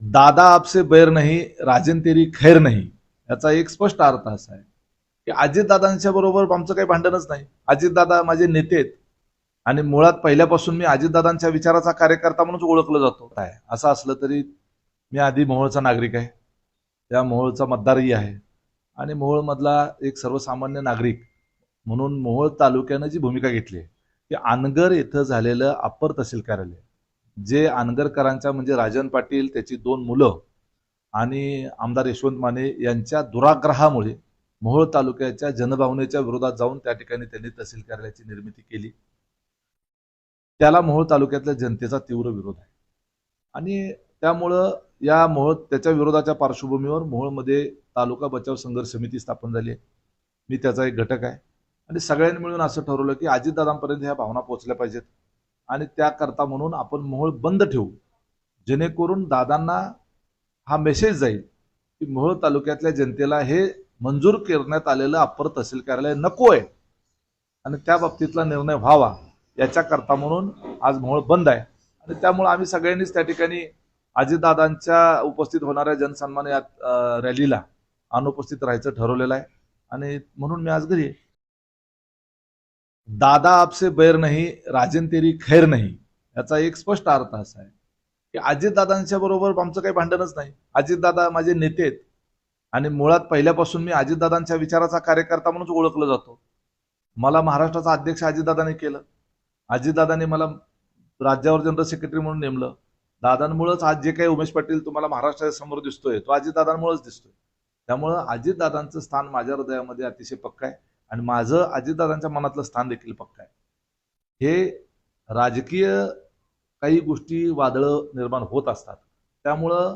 दादा आपसे बैर नाही राजन तेरी खैर नाही. याचा एक स्पष्ट अर्थ असा आहे की अजितदादांच्या बरोबर आमचं काही भांडणच नाही. अजितदादा माझे नेते आहेत. आणि मुळात पहिल्यापासून मी अजितदादांच्या विचाराचा कार्यकर्ता म्हणून ओळखलं जातो. काय? असं असलं तरी मी आधी मोहोळचा नागरिक आहे. त्या मोहोळचा मतदारही आहे. आणि मोहोळमधला एक सर्वसामान्य नागरिक म्हणून मोहोळ तालुक्यानं जी भूमिका घेतली आहे की अनगर येथं झालेलं अप्पर तहसील कार्यालय. जे आनगरकरांच्या म्हणजे राजन पाटील त्याची दोन मुलं आणि आमदार यशवंत माने यांच्या दुराग्रहामुळे मोहोळ तालुक्याच्या जनभावनेच्या विरोधात जाऊन त्या ठिकाणी त्यांनी तहसील कार्यालयाची निर्मिती केली. त्याला मोहोळ तालुक्यातल्या जनतेचा तीव्र विरोध आहे. आणि त्यामुळं या मोहोळ त्याच्या विरोधाच्या पार्श्वभूमीवर मोहोळमध्ये तालुका बचाव संघर्ष समिती स्थापन झाली आहे. मी त्याचा एक घटक आहे. आणि सगळ्यांनी मिळून असं ठरवलं की अजितदादांपर्यंत ह्या भावना पोहोचल्या पाहिजेत. आणि त्याकरता म्हणून आपण मोहोळ बंद ठेवू. जेणेकरून दादांना हा मेसेज जाईल की मोहोळ तालुक्यातल्या जनतेला हे मंजूर करण्यात आलेलं अप्पर तहसील कार्यालय नको आहे. आणि त्या बाबतीतला निर्णय व्हावा. याच्याकरता म्हणून आज मोहोळ बंद आहे. आणि त्यामुळे आम्ही सगळ्यांनीच त्या ठिकाणी अजितदादांच्या उपस्थित होणाऱ्या जनसन्मान या रॅलीला अनुपस्थित राहायचं ठरवलेलं आहे. आणि म्हणून मी आज घरी आहे. दादा आपसे बैर नाही राजन तेरी खैर नाही. याचा एक स्पष्ट अर्थ असा आहे की अजितदादांच्या बरोबर आमचं काही भांडणच नाही. अजितदादा माझे नेते आहेत. आणि मुळात पहिल्यापासून मी अजितदादांच्या विचाराचा कार्यकर्ता म्हणून ओळखलं जातो. मला महाराष्ट्राचा अध्यक्ष अजितदादाने केलं. अजितदादाने मला राज्यावर जनरल सेक्रेटरी म्हणून नेमलं. दादांमुळेच आज जे काही उमेश पाटील तुम्हाला महाराष्ट्राच्या समोर दिसतोय तो अजितदादांमुळेच दिसतोय. त्यामुळं अजितदादांचं स्थान माझ्या हृदयामध्ये अतिशय पक्क आहे. आणि माझं अजितदादांच्या मनातलं स्थान देखील पक्क आहे. हे राजकीय काही गोष्टी वादळं निर्माण होत असतात. त्यामुळं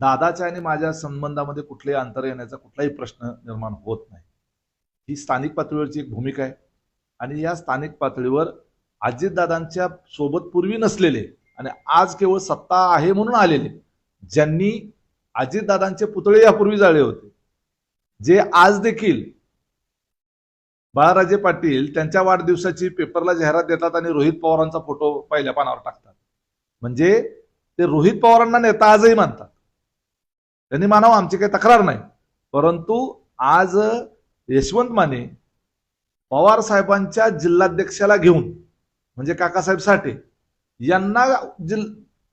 दादाच्या आणि माझ्या संबंधामध्ये कुठलेही अंतर येण्याचा कुठलाही प्रश्न निर्माण होत नाही. ही स्थानिक पातळीवरची एक भूमिका आहे. आणि या स्थानिक पातळीवर अजितदादांच्या सोबत पूर्वी नसलेले आणि आज केवळ सत्ता आहे म्हणून आलेले ज्यांनी अजितदादांचे पुतळे यापूर्वी जाळले होते. जे आज देखील बाळाराजे पाटील त्यांच्या वाढदिवसाची पेपरला जाहिरात देतात आणि रोहित पवारांचा फोटो पहिल्या पानावर टाकतात. म्हणजे ते रोहित पवारांना नेता आजही मानतात. त्यांनी मानावं आमची काही तक्रार नाही. परंतु आज यशवंत माने पवार साहेबांच्या जिल्हाध्यक्षाला घेऊन म्हणजे काकासाहेब साठे यांना जिल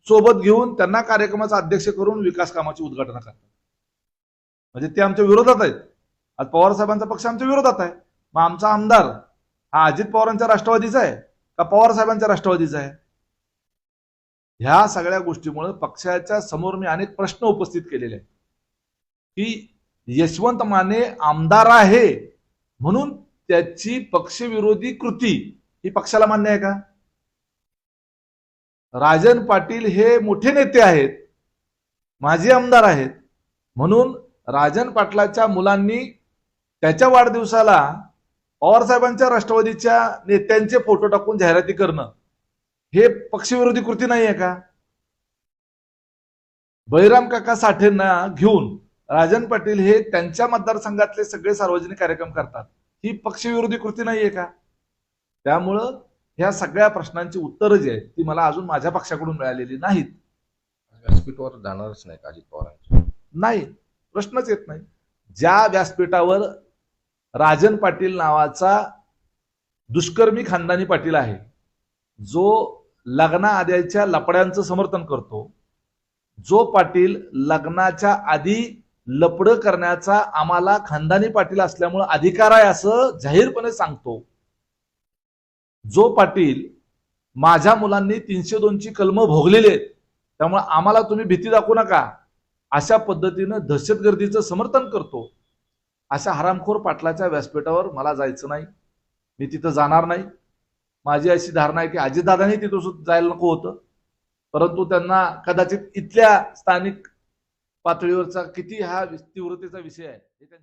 सोबत घेऊन त्यांना कार्यक्रमाचा अध्यक्ष करून विकास कामाची उद्घाटन करतात. म्हणजे ते आमच्या विरोधात आहेत. आज पवार साहेबांचा पक्ष आमच्या विरोधात आहे. मग आमचा आमदार हा अजित पवारांच्या राष्ट्रवादीचा आहे का पवार साहेबांच्या राष्ट्रवादीचा आहे? ह्या सगळ्या गोष्टीमुळे पक्षाच्या समोर मी अनेक प्रश्न उपस्थित केलेले आहेत. की यशवंत माने आमदार आहे म्हणून त्याची पक्षविरोधी कृती ही पक्षाला मान्य आहे का? राजन पाटील हे मोठे नेते आहेत माझे आमदार आहेत म्हणून राजन पाटलाच्या मुलांनी त्याच्या वाढदिवसाला पवारसाहेबांच्या राष्ट्रवादीच्या नेत्यांचे फोटो टाकून जाहिराती करणं हे पक्षविरोधी कृती नाही आहे का? बळीराम काका साठेंना घेऊन राजन पाटील हे त्यांच्या मतदारसंघातले सगळे सार्वजनिक कार्यक्रम करतात. ही पक्षविरोधी कृती नाहीये का? त्यामुळं ह्या सगळ्या प्रश्नांची उत्तरं जी आहेत ती मला अजून माझ्या पक्षाकडून मिळालेली नाहीत. व्यासपीठवर जाणारच नाही अजित पवारांचे. नाही प्रश्नच येत नाही. ज्या व्यासपीठावर राजन पाटील नावाचा दुष्कर्मी खानदानी पाटील आहे. जो लग्ना आद्याच्या लपड्यांचं समर्थन करतो. जो पाटील लग्नाच्या आधी लपड करण्याचा आम्हाला खानदानी पाटील असल्यामुळं अधिकार आहे असं जाहीरपणे सांगतो. जो पाटील माझ्या मुलांनी तीनशे दोनची कलम भोगलेली आहेत त्यामुळे आम्हाला तुम्ही भीती दाखवू नका. अशा पद्धतीनं दहशतगर्दीचं समर्थन करतो. अशा हरामखोर पाटलाच्या व्यासपीठावर मला जायचं नाही. मी तिथं जाणार नाही. माझी अशी धारणा आहे की अजितदादांनी तिथं सुद्धा जायला नको होतं. परंतु त्यांना कदाचित इथल्या स्थानिक पातळीवरचा किती हा तीव्रतेचा विषय आहे हे त्यांच्या